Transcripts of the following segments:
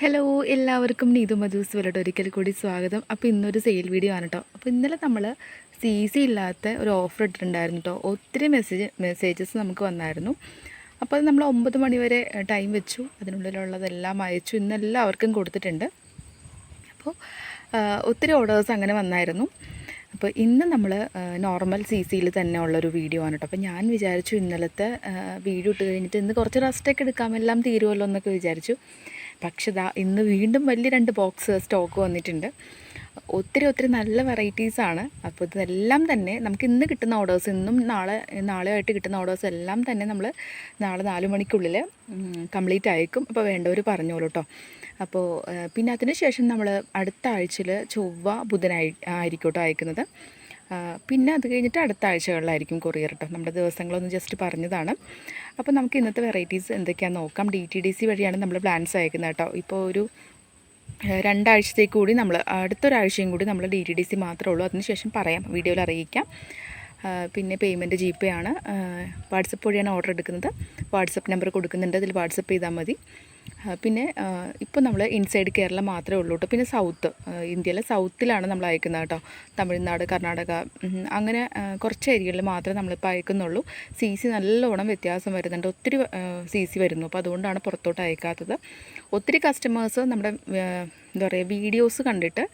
Hello എല്ലാവർക്കും നീതു മധുസ് വരട്ടെ ഒരിക്കൽ കൂടി സ്വാഗതം. അപ്പോൾ ഇന്നൊരു സെയിൽ വീഡിയോ ആണ് കേട്ടോ അപ്പോൾ ഇന്നലെ നമ്മൾ സി സി ഇല്ലാത്ത ഒരു ഓഫർ ഇട്ടിട്ടുണ്ടായിരുന്നു കേട്ടോ ഒത്തിരി മെസ്സേജ് മെസ്സേജസ് നമുക്ക് വന്നായിരുന്നു. അപ്പോൾ അത് നമ്മൾ ഒമ്പത് മണിവരെ ടൈം വെച്ചു. അതിനുള്ളിലുള്ളതെല്ലാം അയച്ചു. ഇന്നെല്ലാവർക്കും കൊടുത്തിട്ടുണ്ട്. അപ്പോൾ ഒത്തിരി ഓർഡേഴ്സ് അങ്ങനെ വന്നായിരുന്നു. അപ്പോൾ ഇന്ന് നമ്മൾ നോർമൽ സി സിയിൽ തന്നെ ഉള്ളൊരു വീഡിയോ ആണ് കേട്ടോ അപ്പോൾ ഞാൻ വിചാരിച്ചു ഇന്നലത്തെ വീഡിയോ ഇട്ട് കഴിഞ്ഞിട്ട് ഇന്ന് കുറച്ച് റെസ്റ്റൊക്കെ എടുക്കാം എല്ലാം തീരുമല്ലോ എന്നൊക്കെ വിചാരിച്ചു. പക്ഷെ ദാ ഇന്ന് വീണ്ടും വലിയ രണ്ട് ബോക്സ് സ്റ്റോക്ക് വന്നിട്ടുണ്ട്. ഒത്തിരി ഒത്തിരി നല്ല വെറൈറ്റീസാണ് അപ്പോൾ ഇതെല്ലാം തന്നെ നമുക്ക് ഇന്ന് കിട്ടുന്ന ഓർഡേഴ്സ് ഇന്നും നാളെ നാളെ ആയിട്ട് കിട്ടുന്ന ഓർഡേഴ്സ് എല്ലാം തന്നെ നമ്മൾ നാളെ നാല് മണിക്കുള്ളിൽ കംപ്ലീറ്റ് അയക്കും അപ്പോൾ വേണ്ടവർ പറഞ്ഞോളൂ കേട്ടോ അപ്പോൾ പിന്നെ അതിന് ശേഷം നമ്മൾ അടുത്ത ആഴ്ചയിൽ ചൊവ്വ ബുധനായി ആയിരിക്കും കേട്ടോ അയക്കുന്നത്. പിന്നെ അത് കഴിഞ്ഞിട്ട് അടുത്ത ആഴ്ചകളിലായിരിക്കും കൊറിയർ കേട്ടോ നമ്മുടെ ദിവസങ്ങളൊന്ന് ജസ്റ്റ് പറഞ്ഞതാണ്. അപ്പോൾ നമുക്ക് ഇന്നത്തെ വെറൈറ്റീസ് എന്തൊക്കെയാണെന്ന് നോക്കാം. ഡി ടി ഡി സി വഴിയാണ് നമ്മൾ പ്ലാൻസ് അയക്കുന്നത് കേട്ടോ ഇപ്പോൾ ഒരു രണ്ടാഴ്ചത്തേക്ക് കൂടി നമ്മൾ അടുത്തൊരാഴ്ചയും കൂടി നമ്മൾ ഡി ടി ഡി സി മാത്രമേ ഉള്ളൂ. അതിനുശേഷം പറയാം. വീഡിയോയിൽ അറിയിക്കാം. പിന്നെ പേയ്മെന്റ് ജി പേ ആണ് വാട്സപ്പ് വഴിയാണ് ഓർഡർ എടുക്കുന്നത്. വാട്സപ്പ് നമ്പർ കൊടുക്കുന്നുണ്ട്. അതിൽ വാട്സപ്പ് ചെയ്താൽ മതി. പിന്നെ ഇപ്പോൾ നമ്മൾ ഇൻസൈഡ് കേരള മാത്രമേ ഉള്ളൂ കേട്ടോ പിന്നെ സൗത്ത് ഇന്ത്യയിലെ സൗത്തിലാണ് നമ്മൾ അയക്കുന്നത് കേട്ടോ തമിഴ്നാട് കർണാടക അങ്ങനെ കുറച്ച് ഏരിയകളിൽ മാത്രമേ നമ്മളിപ്പോൾ അയക്കുന്നുള്ളൂ. സി സി നല്ലോണം വ്യത്യാസം വരുന്നുണ്ട്. ഒത്തിരി സി സി വരുന്നു. അപ്പോൾ അതുകൊണ്ടാണ് പുറത്തോട്ട് അയക്കാത്തത്. ഒത്തിരി കസ്റ്റമേഴ്സ് നമ്മുടെ എന്താ പറയുക വീഡിയോസ് കണ്ടിട്ട്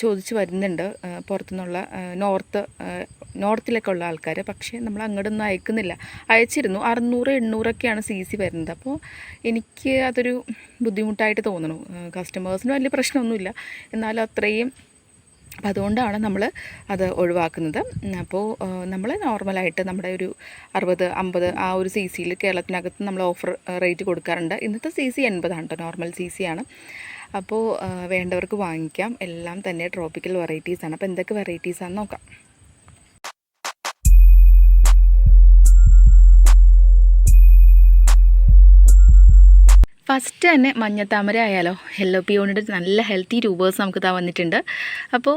ചോദിച്ച് വരുന്നുണ്ട്. പുറത്തുനിന്നുള്ള നോർത്ത് നോർത്തിലൊക്കെ ഉള്ള ആൾക്കാർ പക്ഷേ നമ്മൾ അങ്ങോട്ടൊന്നും അയക്കുന്നില്ല. അയച്ചിരുന്നു. അറുന്നൂറ് എണ്ണൂറൊക്കെയാണ് സി സി വരുന്നത്. അപ്പോൾ എനിക്ക് അതൊരു ബുദ്ധിമുട്ടായിട്ട് തോന്നണു. കസ്റ്റമേഴ്സിന് വലിയ പ്രശ്നമൊന്നുമില്ല. എന്നാലും അത്രയും അപ്പോൾ അതുകൊണ്ടാണ് നമ്മൾ അത് ഒഴിവാക്കുന്നത്. അപ്പോൾ നമ്മൾ നോർമലായിട്ട് നമ്മുടെ ഒരു അറുപത് അമ്പത് ആ ഒരു സി സിയിൽ കേരളത്തിനകത്ത് നമ്മൾ ഓഫർ റേറ്റ് കൊടുക്കാറുണ്ട്. ഇന്നത്തെ സി സി എൺപതാണ് കേട്ടോ നോർമൽ സി സി ആണ്. അപ്പോൾ വേണ്ടവർക്ക് വാങ്ങിക്കാം. എല്ലാം തന്നെ ട്രോപ്പിക്കൽ വെറൈറ്റീസാണ് അപ്പോൾ എന്തൊക്കെ വെറൈറ്റീസാണെന്ന് നോക്കാം. ഫസ്റ്റ് തന്നെ മഞ്ഞത്താമര ആയാലോ? യെല്ലോ പിയോണിന്റെ നല്ല ഹെൽത്തി രൂപേഴ്സ് നമുക്ക് ഇതാ വന്നിട്ടുണ്ട്. അപ്പോൾ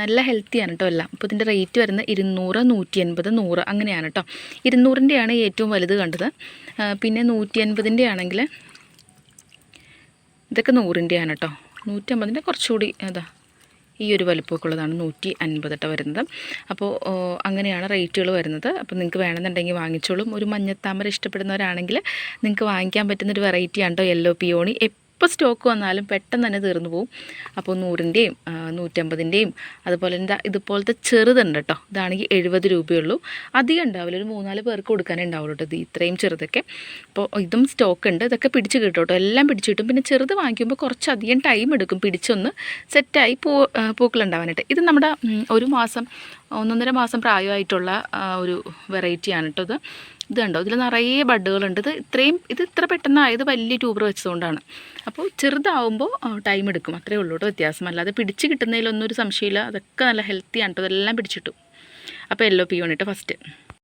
നല്ല ഹെൽത്തിയാണ് കേട്ടോ എല്ലാം. അപ്പോൾ ഇതിന്റെ റേറ്റ് വരുന്നത് ഇരുന്നൂറ് നൂറ്റി അൻപത് നൂറ് അങ്ങനെയാണ് കേട്ടോ ഇരുന്നൂറിന്റെയാണ് ഏറ്റവും വലുത് കണ്ടത്. പിന്നെ നൂറ്റി അൻപതിന്റെ ആണെങ്കിൽ ഇതൊക്കെ നൂറിന്റെയാണ് കേട്ടോ നൂറ്റമ്പതിന്റെ കുറച്ചുകൂടി അതാ ഈ ഒരു വലുപ്പമൊക്കെ ഉള്ളതാണ് നൂറ്റി അൻപതെട്ട് വരുന്നത്. അപ്പോൾ അങ്ങനെയാണ് റേറ്റുകൾ വരുന്നത്. അപ്പോൾ നിങ്ങൾക്ക് വേണമെന്നുണ്ടെങ്കിൽ വാങ്ങിച്ചോളും. ഒരു മഞ്ഞത്താമര ഇഷ്ടപ്പെടുന്നവരാണെങ്കിൽ നിങ്ങൾക്ക് വാങ്ങിക്കാൻ പറ്റുന്നൊരു വെറൈറ്റിയാണ് കേട്ടോ യെല്ലോ പിയോണി. എപ്പോൾ സ്റ്റോക്ക് വന്നാലും പെട്ടെന്ന് തന്നെ തീർന്നു പോകും അപ്പോൾ നൂറിന്റെയും നൂറ്റമ്പതിന്റെയും അതുപോലെ എന്താ ഇതുപോലത്തെ ചെറുതുണ്ട് കേട്ടോ ഇതാണെങ്കിൽ എഴുപത് രൂപയുള്ളൂ. അധികം ഉണ്ടാവില്ല. ഒരു മൂന്നാൽ പേർക്ക് കൊടുക്കാനേ ഉണ്ടാവുള്ളൂ കേട്ടോ ഇത് ഇത്രയും ചെറുതൊക്കെ. അപ്പോൾ ഇതും സ്റ്റോക്ക് ഉണ്ട്. ഇതൊക്കെ പിടിച്ച് കിട്ടും കേട്ടോ എല്ലാം പിടിച്ച് കിട്ടും. പിന്നെ ചെറുത് വാങ്ങിക്കുമ്പോൾ കുറച്ചധികം ടൈം എടുക്കും പിടിച്ചൊന്ന് സെറ്റായി പൂ പൂക്കളുണ്ടാവാനായിട്ട് ഇത് നമ്മുടെ ഒരു മാസം ഒന്നൊന്നര മാസം പ്രായമായിട്ടുള്ള ഒരു വെറൈറ്റിയാണ് കേട്ടോ ഇത്. ഇത് കണ്ടോ ഇതിൽ നിറയെ ബഡുകളുണ്ട്. ഇത് ഇത്രയും ഇത് ഇത്ര പെട്ടെന്നായത് വലിയ ട്യൂബർ വെച്ചതുകൊണ്ടാണ്. അപ്പോൾ ചെറുതാവുമ്പോൾ ടൈം എടുക്കും. അത്രേ ഉള്ളൂ കേട്ടോ വ്യത്യാസം. അല്ലാതെ പിടിച്ച് കിട്ടുന്നതിലൊന്നും ഒരു സംശയമില്ല. അതൊക്കെ നല്ല ഹെൽത്തിയാണ് കേട്ടോ അതെല്ലാം പിടിച്ചിട്ടു. അപ്പോൾ എല്ലോ പി യൂണിറ്റ് ഫസ്റ്റ്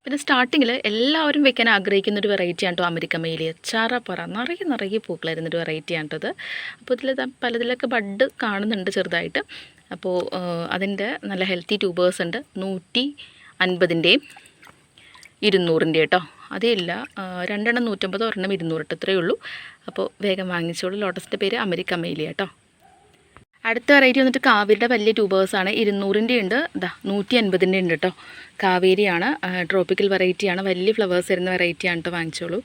പിന്നെ സ്റ്റാർട്ടിങ്ങിൽ എല്ലാവരും വെക്കാൻ ആഗ്രഹിക്കുന്ന ഒരു വെറൈറ്റിയാണ് കേട്ടോ അമേരിക്ക മേലി ചാറപ്പറ നിറയെ നിറയെ പൂക്കളായിരുന്ന ഒരു വെറൈറ്റിയാണ് കേട്ടോ അത് അപ്പോൾ ഇതിൽ പലതിലൊക്കെ ബഡ് കാണുന്നുണ്ട് ചെറുതായിട്ട്. അപ്പോൾ അതിന്റെ നല്ല ഹെൽത്തി ട്യൂബേഴ്സ് ഉണ്ട്. നൂറ്റി അൻപതിന്റെയും ഇരുന്നൂറിന്റെ കേട്ടോ. അതേയില്ല രണ്ടെണ്ണം നൂറ്റമ്പത് ഒരെണ്ണം ഇരുന്നൂറിട്ട് ഇത്രയേ ഉള്ളൂ. അപ്പോൾ വേഗം വാങ്ങിച്ചോളൂ. ലോട്ടസിന്റെ പേര് അമേരിക്ക മെയിലിയ കേട്ടോ. അടുത്ത വെറൈറ്റി വന്നിട്ട് കാവേരിയുടെ വലിയ ട്യൂബേഴ്സാണ് ഇരുന്നൂറിന്റെ ഉണ്ട്. ഇതാ നൂറ്റി അൻപതിന്റെ ഉണ്ട് കേട്ടോ. കാവേരിയാണ്. ട്രോപ്പിക്കൽ വെറൈറ്റിയാണ് വലിയ ഫ്ലവേഴ്സ് വരുന്ന വെറൈറ്റിയാണ് കേട്ടോ. വാങ്ങിച്ചോളൂ.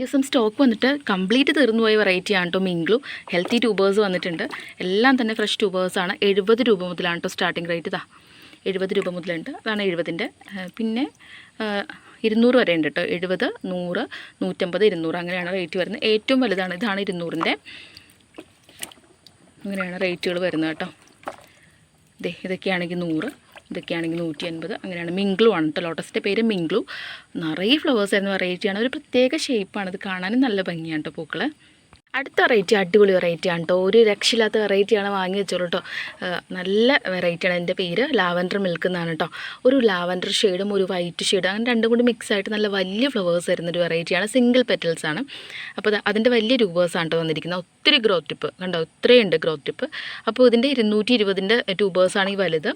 ദിവസം സ്റ്റോക്ക് വന്നിട്ട് കംപ്ലീറ്റ് തീർന്നു പോയ വെറൈറ്റിയാണ് കേട്ടോ മിംഗ്ലു. ഹെൽത്തി ട്യൂബേഴ്സ് വന്നിട്ടുണ്ട്. എല്ലാം തന്നെ ഫ്രഷ് ട്യൂബേഴ്സാണ് എഴുപത് രൂപ മുതലാണ് കേട്ടോ സ്റ്റാർട്ടിംഗ് റേറ്റ്. ഇതാ എഴുപത് രൂപ മുതലുണ്ട്. അതാണ് എഴുപതിന്റെ പിന്നെ ഇരുന്നൂറ് വരെ ഉണ്ട് കേട്ടോ എഴുപത് നൂറ് നൂറ്റമ്പത് ഇരുന്നൂറ് അങ്ങനെയാണ് റേറ്റ് വരുന്നത്. ഏറ്റവും വലുതാണ് ഇതാണ് ഇരുന്നൂറിന്റെ. അങ്ങനെയാണ് റേറ്റുകൾ വരുന്നത് കേട്ടോ ഇതേ ഇതൊക്കെയാണെങ്കിൽ നൂറ് ഇതൊക്കെയാണെങ്കിൽ നൂറ്റി അൻപത് അങ്ങനെയാണ് മിംഗ്ലു ആണ് കേട്ടോ ലോട്ടസിന്റെ പേര് മിംഗ്ലു. നിറയെ ഫ്ലവേഴ്സ് ആയിരുന്നു വെറൈറ്റിയാണ് ഒരു പ്രത്യേക ഷേപ്പാണ് ഇത് കാണാനും നല്ല ഭംഗിയാണ് കേട്ടോ പൂക്കൾ അടുത്ത വെറൈറ്റി അടിപൊളി വെറൈറ്റിയാണ് കേട്ടോ ഒരു രക്ഷയില്ലാത്ത വെറൈറ്റിയാണ് വാങ്ങി വെച്ചോളൂ കേട്ടോ നല്ല വെറൈറ്റിയാണ് എന്റെ പേര്. ലാവൻഡർ മിൽക്ക് എന്നാണ് കേട്ടോ ഒരു ലാവൻഡർ ഷെയ്ഡും ഒരു വൈറ്റ് ഷെയ്ഡും അങ്ങനെ രണ്ടും കൂടി മിക്സ് ആയിട്ട് നല്ല വലിയ ഫ്ലവേഴ്സ് വരുന്നൊരു വെറൈറ്റിയാണ് സിംഗിൾ പെറ്റൽസ് ആണ്. അപ്പോൾ അതിന്റെ വലിയ രൂപേഴ്സാണ് കേട്ടോ വന്നിരിക്കുന്നത് ഒത്തിരി ഗ്രോത്ത് ടിപ്പ് കണ്ടോ? ഇത്രയുണ്ട് ഗ്രോത്ത് ടിപ്പ് അപ്പോൾ ഇതിന്റെ ഇരുന്നൂറ്റി ഇരുപതിന്റെ ട്യൂബേഴ്സാണ് ഈ വലുത്.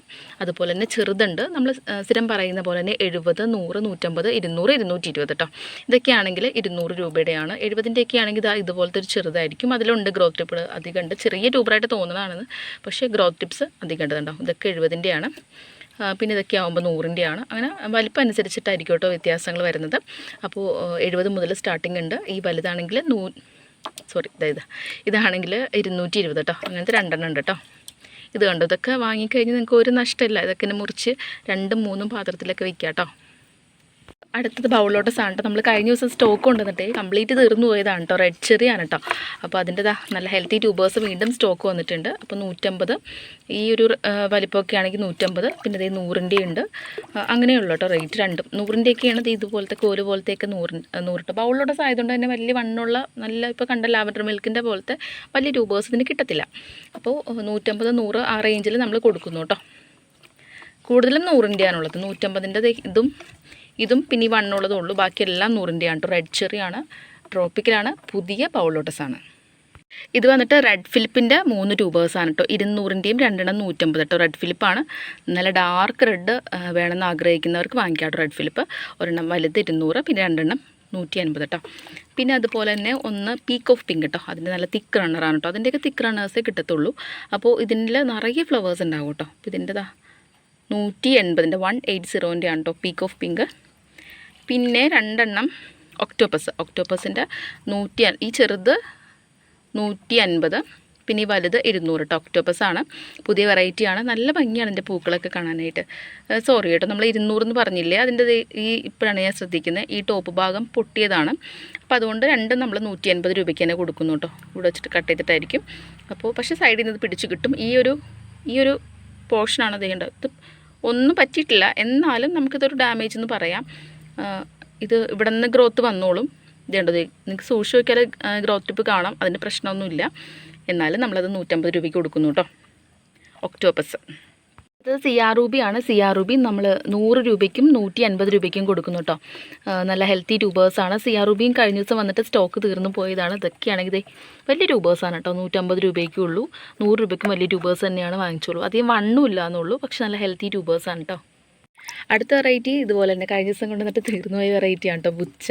അതുപോലെ തന്നെ ചെറുതുണ്ട്. നമ്മൾ സ്ഥിരം പറയുന്ന പോലെ തന്നെ എഴുപത് നൂറ് നൂറ്റമ്പത് ഇരുന്നൂറ് ഇരുന്നൂറ്റി ഇരുപത് കേട്ടോ ഇതൊക്കെയാണെങ്കിൽ ഇരുന്നൂറ് രൂപയുടെയാണ്. എഴുപതിന്റെയൊക്കെ ആണെങ്കിൽ ഇതാ ഇതുപോലത്തെ ഒരു ചെറു ചെറുതായിരിക്കും. അതിലുണ്ട് ഗ്രോത്ത് ടിപ്പ് അധികം ഉണ്ട്. ചെറിയ ട്യൂബറായിട്ട് തോന്നുന്നതാണെന്ന് പക്ഷേ ഗ്രോത്ത് ടിപ്സ് അധികം ഉണ്ട് ഇതൊക്കെ എഴുപതിന്റെയാണ്. പിന്നെ ഇതൊക്കെ ആകുമ്പോൾ നൂറിന്റെയാണ്. അങ്ങനെ വലിപ്പം അനുസരിച്ചിട്ടായിരിക്കും കേട്ടോ വ്യത്യാസങ്ങൾ വരുന്നത്. അപ്പോൾ എഴുപത് മുതൽ സ്റ്റാർട്ടിംഗ് ഉണ്ട്. ഈ വലുതാണെങ്കിൽ നൂ സോറി ഇതായത് ഇതാണെങ്കിൽ ഇരുന്നൂറ്റി ഇരുപത് കേട്ടോ അങ്ങനത്തെ രണ്ടെണ്ണം ഉണ്ട് കേട്ടോ ഇത് കണ്ടോ? ഇതൊക്കെ വാങ്ങിക്കഴിഞ്ഞ് നിങ്ങൾക്ക് ഒരു നഷ്ടമില്ല. ഇതൊക്കെ മുറിച്ച് രണ്ടും മൂന്നും പാത്രത്തിലൊക്കെ വയ്ക്കാം കേട്ടോ അടുത്തത് ബൗളിലോട്ട് സാധനം നമ്മൾ കഴിഞ്ഞ ദിവസം സ്റ്റോക്ക് കൊണ്ടുവന്നിട്ട് കംപ്ലീറ്റ് തീർന്നു പോയതാണ് കേട്ടോ റെഡ് ചെറിയാണ് കേട്ടോ അപ്പോൾ അതിന്റെ നല്ല ഹെൽത്തി ട്യൂബേഴ്സ് വീണ്ടും സ്റ്റോക്ക് വന്നിട്ടുണ്ട്. അപ്പോൾ നൂറ്റമ്പത്. ഈ ഒരു വലിപ്പമൊക്കെ ആണെങ്കിൽ നൂറ്റമ്പത്. പിന്നെ ഇതേ നൂറിന്റെ ഉണ്ട്. അങ്ങനെയുള്ളൂ കേട്ടോ റേറ്റ് രണ്ടും. നൂറിന്റെയൊക്കെയാണ് ഇത് ഇതുപോലത്തെ കോൽ പോലത്തെയൊക്കെ നൂറ് നൂറിട്ട് ബൗളിലോട്ട് ആയതുകൊണ്ട് തന്നെ വലിയ വണ്ണുള്ള നല്ല ഇപ്പോൾ കണ്ട ലാവൻഡർ മിൽക്കിന്റെ പോലത്തെ വലിയ ട്യൂബേഴ്സ് ഇതിന് കിട്ടത്തില്ല. അപ്പോൾ നൂറ്റമ്പത് നൂറ് ആ റേഞ്ചിൽ നമ്മൾ കൊടുക്കുന്നു കേട്ടോ കൂടുതലും നൂറിന്റെയാണുള്ളത്. നൂറ്റമ്പതിന്റെ ഇതും ഇതും പിന്നെ വണ്ണുള്ളതും ഉള്ളൂ. ബാക്കിയെല്ലാം നൂറിന്റെയാണ് കേട്ടോ റെഡ് ചെറിയാണ് ട്രോപ്പിക്കലാണ് പുതിയ പൗളോട്ടസാണ് ഇത് വന്നിട്ട് റെഡ് ഫിലിപ്പിന്റെ മൂന്ന് ട്യൂബേഴ്സാണ് കേട്ടോ ഇരുന്നൂറിന്റെയും രണ്ടെണ്ണം നൂറ്റമ്പത് കേട്ടോ റെഡ് ഫിലിപ്പാണ് നല്ല ഡാർക്ക് റെഡ് വേണമെന്ന് ആഗ്രഹിക്കുന്നവർക്ക് വാങ്ങിക്കാം കേട്ടോ റെഡ് ഫിലിപ്പ് ഒരെണ്ണം വലുത് ഇരുന്നൂറ് പിന്നെ രണ്ടെണ്ണം നൂറ്റി അൻപത് കേട്ടോ പിന്നെ അതുപോലെ തന്നെ ഒന്ന് പീക്ക് ഓഫ് പിങ്ക് കേട്ടോ അതിന്റെ നല്ല തിക്ക് റണ്ണറാണ് കേട്ടോ അതിന്റെയൊക്കെ തിക്ക് റണ്ണേഴ്സേ കിട്ടത്തുള്ളൂ. അപ്പോൾ ഇതിന്റെ നിറയെ ഫ്ലവേഴ്സ് ഉണ്ടാവും കേട്ടോ അപ്പോൾ ഇതിന്റെതാ നൂറ്റി എൺപതിന്റെ വൺ എയ്റ്റ് സീറോന്റെ ആണ് കേട്ടോ പീക്ക് ഓഫ് പിങ്ക് പിന്നെ രണ്ടെണ്ണം ഒക്ടോപ്പസ് ഒക്ടോപ്പസിന്റെ നൂറ്റി ഈ ചെറുത് നൂറ്റി അൻപത് പിന്നെ ഈ വലുത് ഇരുന്നൂറ് കേട്ടോ ഒക്ടോപ്പസ് ആണ്. പുതിയ വെറൈറ്റിയാണ് നല്ല ഭംഗിയാണ് എന്റെ പൂക്കളൊക്കെ കാണാനായിട്ട്. സോറി കേട്ടോ. നമ്മൾ ഇരുന്നൂറെന്ന് പറഞ്ഞില്ലേ? അതിന്റെ ഈ ഇപ്പോഴാണ് ഞാൻ ശ്രദ്ധിക്കുന്നത് ഈ ടോപ്പ് ഭാഗം പൊട്ടിയതാണ്. അപ്പോൾ അതുകൊണ്ട് രണ്ടും നമ്മൾ നൂറ്റി അൻപത് രൂപയ്ക്ക് തന്നെ കൊടുക്കുന്നു കേട്ടോ ഇവിടെ വെച്ചിട്ട് കട്ട് ചെയ്തിട്ടായിരിക്കും. അപ്പോൾ പക്ഷേ സൈഡിൽ നിന്ന് പിടിച്ച് കിട്ടും. ഈ ഒരു ഈ ഒരു പോർഷനാണ് ഇത് ഒന്നും പറ്റിയിട്ടില്ല. എന്നാലും നമുക്കിതൊരു ഡാമേജ് എന്ന് പറയാം. ഇത് ഇവിടെ നിന്ന് ഗ്രോത്ത് വന്നോളും ഇതേണ്ടത് നിങ്ങൾക്ക് സൂക്ഷിച്ച് നോക്കിയാൽ ഗ്രോത്ത് ടിപ്പ് കാണാം. അതിന് പ്രശ്നമൊന്നുമില്ല. എന്നാലും നമ്മളത് നൂറ്റമ്പത് രൂപയ്ക്ക് കൊടുക്കുന്നു കേട്ടോ. ഒക്ടോപ്പസ് ഇത് സി ആർ റൂബിയാണ് സി ആർ റൂബി നമ്മൾ നൂറ് രൂപയ്ക്കും നൂറ്റി അൻപത് രൂപയ്ക്കും കൊടുക്കുന്നു കേട്ടോ. നല്ല ഹെൽത്തി ട്യൂബേഴ്സാണ് സി ആർ റൂബിയും കഴിഞ്ഞ ദിവസം വന്നിട്ട് സ്റ്റോക്ക് തീർന്നു പോയതാണ്. ഇതൊക്കെയാണെങ്കിൽ ഇതേ വലിയ ട്യൂബേഴ്സാണ് കേട്ടോ. നൂറ്റമ്പത് രൂപയ്ക്കേ ഉള്ളൂ. നൂറ് രൂപയ്ക്കും വലിയ ട്യൂബേഴ്സ് തന്നെയാണ് വാങ്ങിച്ചോളൂ. അധികം വണ്ണും ഇല്ലാന്നുള്ളൂ പക്ഷെ നല്ല ഹെൽത്തി ട്യൂബേഴ്സാണ് കേട്ടോ. അടുത്ത വെറൈറ്റി ഇതുപോലെ തന്നെ കഴിഞ്ഞ ദിവസം കൊണ്ടുവന്നിട്ട് തീർന്നു പോയ വെറൈറ്റിയാണ് കേട്ടോ ബുച്ച.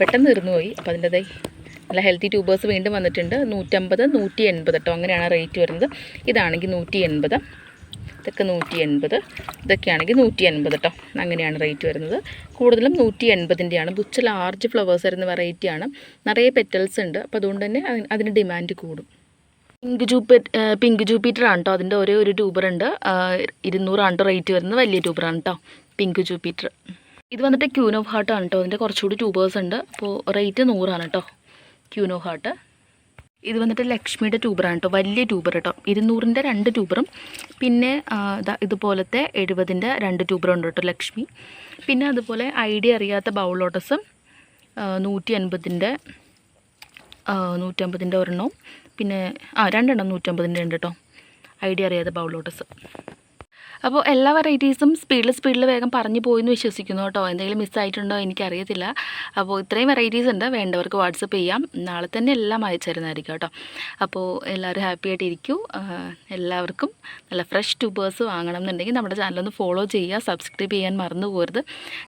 പെട്ടെന്ന് തീർന്നു പോയി. അപ്പോൾ അതിന്റെതായി നല്ല ഹെൽത്തി ട്യൂബേഴ്സ് വീണ്ടും വന്നിട്ടുണ്ട്. നൂറ്റമ്പത് നൂറ്റി എൺപത് കേട്ടോ അങ്ങനെയാണ് റേറ്റ് വരുന്നത്. ഇതാണെങ്കിൽ നൂറ്റി എൺപത് ഇതൊക്കെ നൂറ്റി എൺപത് ഇതൊക്കെയാണെങ്കിൽ നൂറ്റി എൺപത് കേട്ടോ അങ്ങനെയാണ് റേറ്റ് വരുന്നത്. കൂടുതലും നൂറ്റി എൺപതിന്റെയാണ് ബുച്ച ലാർജ് ഫ്ലവേഴ്സ് വരുന്ന വെറൈറ്റിയാണ് നിറയെ പെറ്റൽസ് ഉണ്ട്. അപ്പോൾ അതുകൊണ്ട് തന്നെ അതിന് ഡിമാൻഡ് കൂടും. പിങ്ക് ജൂപ്പിറ്റ് പിങ്ക് ജൂപ്പിറ്റർ ആണ് കേട്ടോ അതിന്റെ ഒരേ ഒരു ട്യൂബർ ഉണ്ട്. ഇരുന്നൂറാണ് കേട്ടോ റേറ്റ് വരുന്നത് വലിയ ട്യൂബറാണ് കേട്ടോ പിങ്ക് ജൂപ്പിറ്റർ ഇത് വന്നിട്ട് ക്യൂനോ ഹാർട്ട് ആണ് കേട്ടോ അതിന്റെ കുറച്ചുകൂടി ട്യൂബേഴ്സ് ഉണ്ട്. അപ്പോൾ റേറ്റ് നൂറാണ് കേട്ടോ ഓഫ് ഹാർട്ട് ഇത് വന്നിട്ട് ലക്ഷ്മിയുടെ ട്യൂബറാണ് കേട്ടോ വലിയ ട്യൂബർ കേട്ടോ ഇരുന്നൂറിന്റെ രണ്ട് ട്യൂബറും പിന്നെ ഇതുപോലത്തെ എഴുപതിന്റെ രണ്ട് ട്യൂബറും ഉണ്ട് കേട്ടോ ലക്ഷ്മി. പിന്നെ അതുപോലെ ഐഡിയ അറിയാത്ത ബൗൾ ലോട്ടസും നൂറ്റി അൻപതിന്റെ നൂറ്റമ്പതിന്റെ ഒരെണ്ണവും പിന്നെ ആ രണ്ടെണ്ണം നൂറ്റമ്പതിന്റെ ഉണ്ട് കേട്ടോ ഐഡിയ അറിയാതെ ബൗൾ ലോട്ടസ് അപ്പോൾ എല്ലാ വെറൈറ്റീസും സ്പീഡിൽ സ്പീഡിൽ വേഗം പറഞ്ഞു പോയി എന്ന് വിശ്വസിക്കുന്നു കേട്ടോ എന്തെങ്കിലും മിസ്സായിട്ടുണ്ടോ എനിക്കറിയത്തില്ല. അപ്പോൾ ഇത്രയും വെറൈറ്റീസ് ഉണ്ട്. വേണ്ടവർക്ക് വാട്സപ്പ് ചെയ്യാം. നാളെ തന്നെ എല്ലാം അയച്ചു തരുന്നതായിരിക്കും കേട്ടോ അപ്പോൾ എല്ലാവരും ഹാപ്പി ആയിട്ടിരിക്കൂ എല്ലാവർക്കും നല്ല ഫ്രഷ് ട്യൂബേഴ്സ് വാങ്ങണം എന്നുണ്ടെങ്കിൽ നമ്മുടെ ചാനലൊന്ന് ഫോളോ ചെയ്യുക സബ്സ്ക്രൈബ് ചെയ്യാൻ മറന്നു പോകരുത്.